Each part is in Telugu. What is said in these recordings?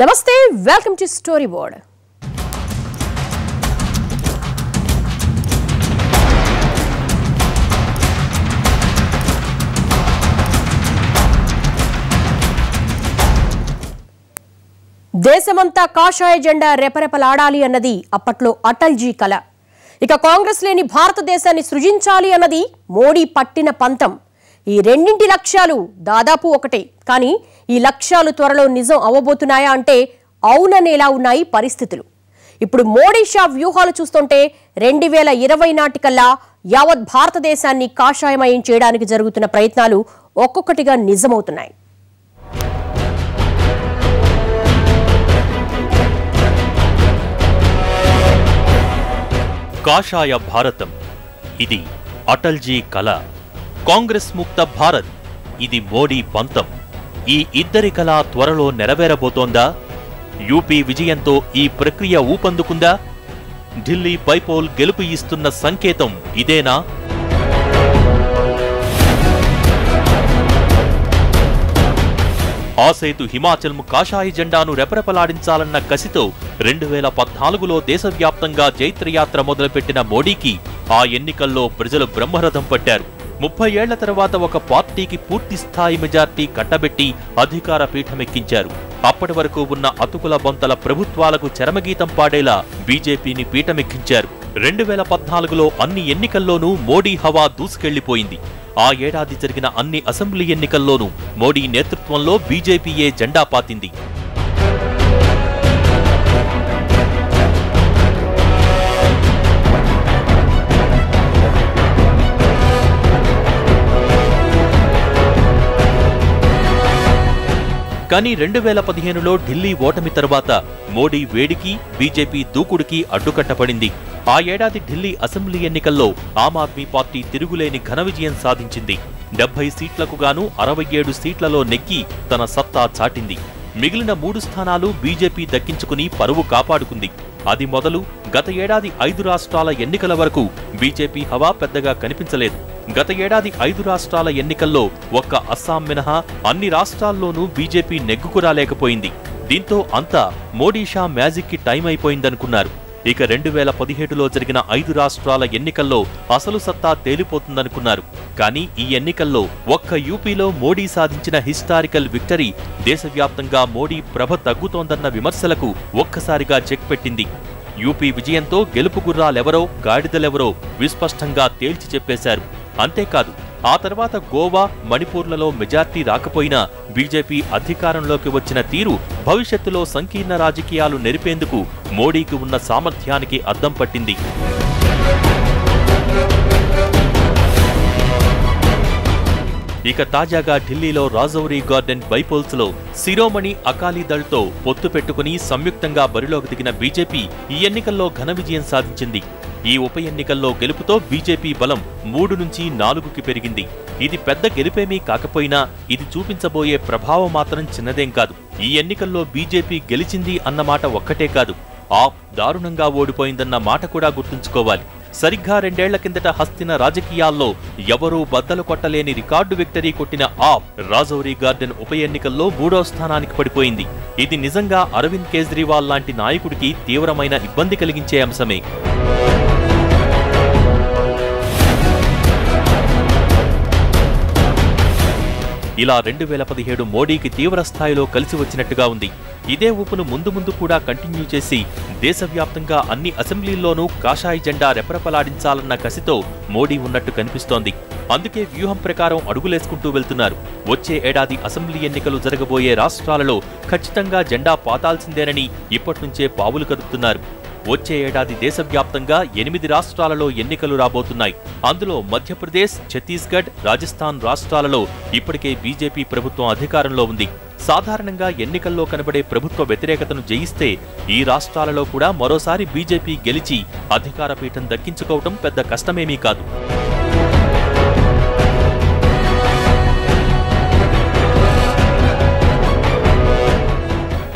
నమస్తే వెల్కమ్ టు స్టోరీ బోర్డ్. దేశమంతా కాషాయ జెండా రెపరెపలాడాలి అన్నది అప్పట్లో అటల్జీ కల. ఇక కాంగ్రెస్ లేని భారతదేశాన్ని సృజించాలి అన్నది మోడీ పట్టిన పంతం. ఈ రెండింటి లక్ష్యాలు దాదాపు ఒకటే. కానీ ఈ లక్ష్యాలు త్వరలో నిజం అవ్వబోతున్నాయా అంటే అవుననేలా ఉన్నాయి పరిస్థితులు. ఇప్పుడు మోడీ షా వ్యూహాలు చూస్తుంటే రెండు వేల ఇరవై నాటికల్లా యావత్ భారతదేశాన్ని కాషాయమయం చేయడానికి జరుగుతున్న ప్రయత్నాలు ఒక్కొక్కటిగా నిజమవుతున్నాయి. కాషాయ భారతం. ఇది అటల్జీ కళ. కాంగ్రెస్ ముక్త భారత్. ఇది మోడీ పంతం. ఈ ఇద్దరి కళ త్వరలో నెరవేరబోతోందా? యూపీ విజయంతో ఈ ప్రక్రియ ఊపందుకుందా? ఢిల్లీ బైపోల్ గెలుపు ఇస్తున్న సంకేతం ఇదేనా? ఆసేతు హిమాచల్ కాషాయి కాషాయ జెండాను రెపరెపలాడించాలన్న కసితో రెండు వేల పద్నాలుగులో దేశవ్యాప్తంగా జైత్రయాత్ర మొదలుపెట్టిన మోడీకి ఆ ఎన్నికల్లో ప్రజలు బ్రహ్మరథం పట్టారు. ముప్పై ఏళ్ళ తర్వాత ఒక పార్టీకి పూర్తి స్థాయి మెజార్టీ కట్టబెట్టి అధికార పీఠమెక్కించారు. అప్పటి వరకు ఉన్న అతుకుల బొంతల ప్రభుత్వాలకు చరమగీతం పాడేలా బీజేపీని పీఠమెక్కించారు. రెండు వేల పద్నాలుగులో అన్ని ఎన్నికల్లోనూ మోడీ హవా దూసుకెళ్ళిపోయింది ఆ ఏడాది జరిగిన అన్ని అసెంబ్లీ ఎన్నికల్లోనూ మోడీ నేతృత్వంలో బీజేపీయే జెండా పాతింది. కానీ రెండు వేల పదిహేనులో ఢిల్లీ ఓటమి తర్వాత మోడీ వేడికి బీజేపీ దూకుడికి అడ్డుకట్టపడింది ఆ ఏడాది ఢిల్లీ అసెంబ్లీ ఎన్నికల్లో ఆమ్ ఆద్మీ పార్టీ తిరుగులేని ఘన విజయం సాధించింది. డెబ్బై సీట్లకు గాను అరవై ఏడు సీట్లలో నెగ్గి తన సత్తా చాటింది. మిగిలిన మూడు స్థానాలు బీజేపీ దక్కించుకుని పరువు కాపాడుకుంది. అది మొదలు గత ఏడాది ఐదు రాష్ట్రాల ఎన్నికల వరకు బీజేపీ హవా పెద్దగా కనిపించలేదు. గత ఏడాది ఐదు రాష్ట్రాల ఎన్నికల్లో ఒక్క అస్సాం మినహా అన్ని రాష్ట్రాల్లోనూ బీజేపీ నెగ్గుకురాలేకపోయింది దీంతో అంతా మోడీషా మ్యాజిక్కి టైం అయిపోయిందనుకున్నారు. ఇక రెండు వేల పదిహేడులో జరిగిన ఐదు రాష్ట్రాల ఎన్నికల్లో అసలు సత్తా తేలిపోతుందనుకున్నారు. కానీ ఈ ఎన్నికల్లో ఒక్క యూపీలో మోడీ సాధించిన హిస్టారికల్ విక్టరీ దేశవ్యాప్తంగా మోడీ ప్రభ తగ్గుతోందన్న విమర్శలకు ఒక్కసారిగా చెక్ పెట్టింది. యూపీ విజయంతో గెలుపు గుర్రాలెవరో గాడిదలెవరో విస్పష్టంగా తేల్చి చెప్పేశారు. అంతేకాదు ఆ తర్వాత గోవా మణిపూర్లలో మెజార్టీ రాకపోయినా బీజేపీ అధికారంలోకి వచ్చిన తీరు భవిష్యత్తులో సంకీర్ణ రాజకీయాలు నెరిపేందుకు మోడీకి ఉన్న సామర్థ్యానికి అద్దం పట్టింది. ఇక తాజాగా ఢిల్లీలో రాజౌరి గార్డెన్ బైపోల్స్లో శిరోమణి అకాలీదళ్తో పొత్తు పెట్టుకుని సంయుక్తంగా బరిలోకి దిగిన బీజేపీ ఈ ఎన్నికల్లో ఘన విజయం సాధించింది. ఈ ఉప ఎన్నికల్లో గెలుపుతో బీజేపీ బలం మూడు నుంచి నాలుగుకి పెరిగింది. ఇది పెద్ద గెలుపేమీ కాకపోయినా ఇది చూపించబోయే ప్రభావం మాత్రం చిన్నదేం కాదు. ఈ ఎన్నికల్లో బీజేపీ గెలిచింది అన్నమాట ఒక్కటే కాదు. ఆప్ దారుణంగా ఓడిపోయిందన్న మాట కూడా గుర్తుంచుకోవాలి. సరిగ్గా రెండేళ్ళ కిందట హస్తిన రాజకీయాల్లో ఎవరూ బద్దలు కొట్టలేని రికార్డు విక్టరీ కొట్టిన ఆప్ రాజౌరి గార్డెన్ ఉప ఎన్నికల్లో మూడో స్థానానికి పడిపోయింది. ఇది నిజంగా అరవింద్ కేజ్రీవాల్ లాంటి నాయకుడికి తీవ్రమైన ఇబ్బంది కలిగించే అంశమే. ఇలా రెండు వేల పదిహేడు మోడీకి తీవ్రస్థాయిలో కలిసి వచ్చినట్టుగా ఉంది. ఇదే ఊపును ముందు ముందు కూడా కంటిన్యూ చేసి దేశవ్యాప్తంగా అన్ని అసెంబ్లీల్లోనూ కాషాయ జెండా రెపరెపలాడించాలన్న కసితో మోడీ ఉన్నట్టు కనిపిస్తోంది. అందుకే వ్యూహం ప్రకారం అడుగులేసుకుంటూ వెళ్తున్నారు. వచ్చే ఏడాది అసెంబ్లీ ఎన్నికలు జరగబోయే రాష్ట్రాలలో ఖచ్చితంగా జెండా పాతాల్సిందేనని ఇప్పట్నుంచే పావులు కదుపుతున్నారు. వచ్చే ఏడాది దేశవ్యాప్తంగా ఎనిమిది రాష్ట్రాలలో ఎన్నికలు రాబోతున్నాయి. అందులో మధ్యప్రదేశ్ ఛత్తీస్గఢ్ రాజస్థాన్ రాష్ట్రాలలో ఇప్పటికే బీజేపీ ప్రభుత్వం అధికారంలో ఉంది. సాధారణంగా ఎన్నికల్లో కనబడే ప్రభుత్వ వ్యతిరేకతను జయిస్తే ఈ రాష్ట్రాలలో కూడా మరోసారి బీజేపీ గెలిచి అధికార పీఠం దక్కించుకోవటం పెద్ద కష్టమేమీ కాదు.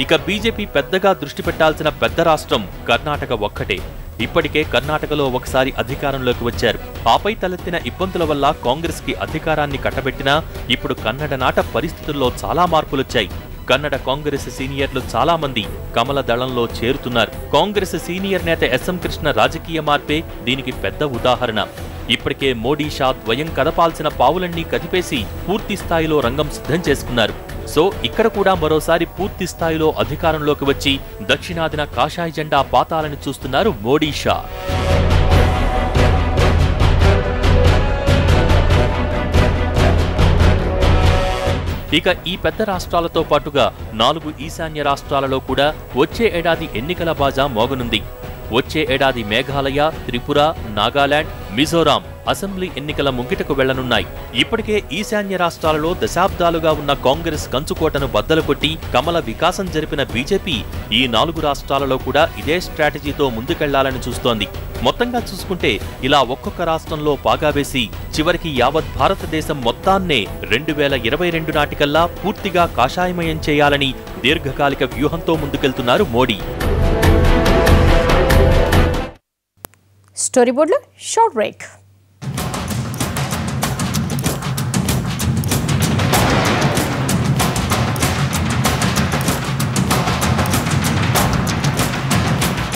ఇక బీజేపీ పెద్దగా దృష్టి పెట్టాల్సిన పెద్ద రాష్ట్రం కర్ణాటక ఒక్కటే. ఇప్పటికే కర్ణాటకలో ఒకసారి అధికారంలోకి వచ్చారు. ఆపై తలెత్తిన ఇబ్బందుల వల్ల కాంగ్రెస్కి అధికారాన్ని కట్టబెట్టినా ఇప్పుడు కన్నడ నాట పరిస్థితుల్లో చాలా మార్పులొచ్చాయి. కన్నడ కాంగ్రెస్ సీనియర్లు చాలా మంది కమల దళంలో చేరుతున్నారు. కాంగ్రెస్ సీనియర్ నేత ఎస్ఎం కృష్ణ రాజకీయ మార్పే దీనికి పెద్ద ఉదాహరణ. ఇప్పటికే మోడీ షా ద్వయం కదపాల్సిన పావులన్నీ కదిపేసి పూర్తి స్థాయిలో రంగం సిద్ధం చేసుకున్నారు. సో ఇక్కడ కూడా మరోసారి పూర్తి స్థాయిలో అధికారంలోకి వచ్చి దక్షిణాదిన కాషాయ జెండా పాతాలని చూస్తున్నారు మోడీ షా. ఇక ఈ పెద్ద రాష్ట్రాలతో పాటుగా నాలుగు ఈశాన్య రాష్ట్రాలలో కూడా వచ్చే ఏడాది ఎన్నికల బాజా మోగనుంది. వచ్చే ఏడాది మేఘాలయ త్రిపుర నాగాలాండ్ మిజోరాం అసెంబ్లీ ఎన్నికల ముంగిటకు వెళ్ళనున్నాయి. ఇప్పటికే ఈశాన్య రాష్ట్రాలలో దశాబ్దాలుగా ఉన్న కాంగ్రెస్ కంచుకోటను బద్దలు కొట్టి కమల వికాసం జరిపిన బీజేపీ ఈ నాలుగు రాష్ట్రాలలో కూడా ఇదే స్ట్రాటజీతో ముందుకెళ్ళాలని చూస్తోంది. మొత్తంగా చూసుకుంటే ఇలా ఒక్కొక్క రాష్ట్రంలో పాగా వేసి చివరికి యావత్ భారతదేశం మొత్తాన్నే రెండు వేల ఇరవై రెండు నాటికల్లా పూర్తిగా కాషాయమయం చేయాలని దీర్ఘకాలిక వ్యూహంతో ముందుకెళ్తున్నారు మోడీ. Storyboardla short break.